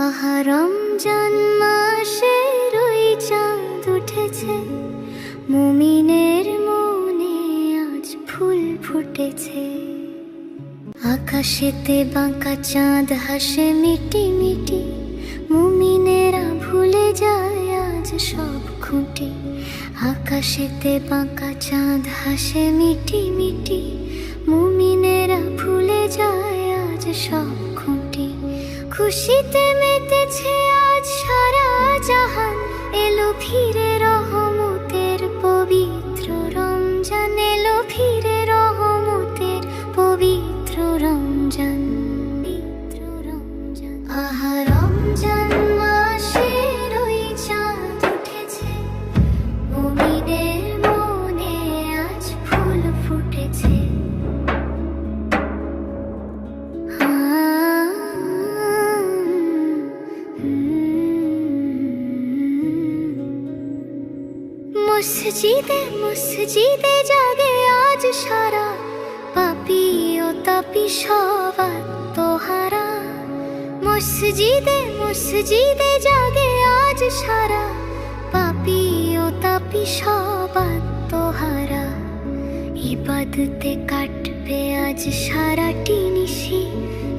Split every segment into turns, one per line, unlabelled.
আহারম জন্মাসে রই চাঁদ উঠেছে। মুমিনের মনে আজ ফুল ফুটেছে। আকাশেতে বাঁকা চাঁদ, হাসে মিটি মিটি। মুমিনেরা ভুলে যায় আজ সব খুঁটি। আকাশেতে বাঁকা চাঁদ, হাসে মিটি মিটি। মুমিন খুশিতে মেতেছে আজ সারা জাহান। এলো ফিরে রহমতের পবিত্র রমজান। এলো ফিরে রহমতের পবিত্র রমজান। পবিত্র রমজান। আহা মসজিদে মসজিদে জাগে আজ সারা। পাপি ও তাপি সবার তোহারা মসজিদে মসজিদে জাগে আজ সারা। পাপি ও তাপি সবার তোহারা ইবাদতে কাটবে আজ সারাটি নিশি।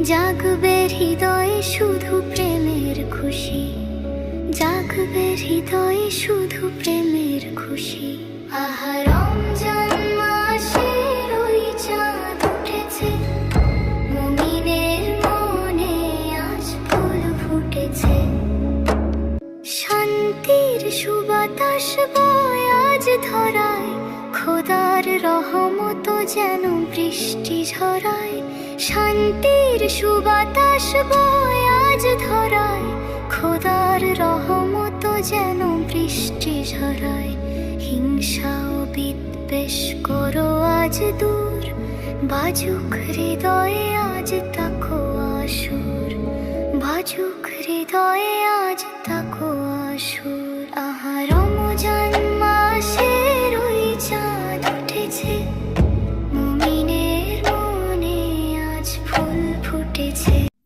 জাগবে হৃদয়ে শুধু প্রেমের খুশি। শুধু প্রেমের খুশি। আহা রমজান মাসের ওই চাঁদ উঠেছে। মুমিনের মনে ফুল ফুটেছে। শান্তির সুবাতাস বয় আজ ধরায়। খোদার রহমত যেন বৃষ্টি ঝরায়। শান্তির সুবাতাস বয় আজ ধরায়। খোদার যেন বৃষ্টি ঝরায় হিংসা ও বিদ্বেষ করো আজ দূর। বাজুক হৃদয়ে আজ তাকো আসুর। বাজুক হৃদয়ে আজ তাকো আসুর।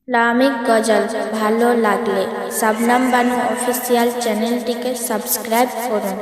ইসলামিক গজল ভালো লাগলে শবনম বানু অফিসিয়াল চ্যানেলটিকে সাবস্ক্রাইব করুন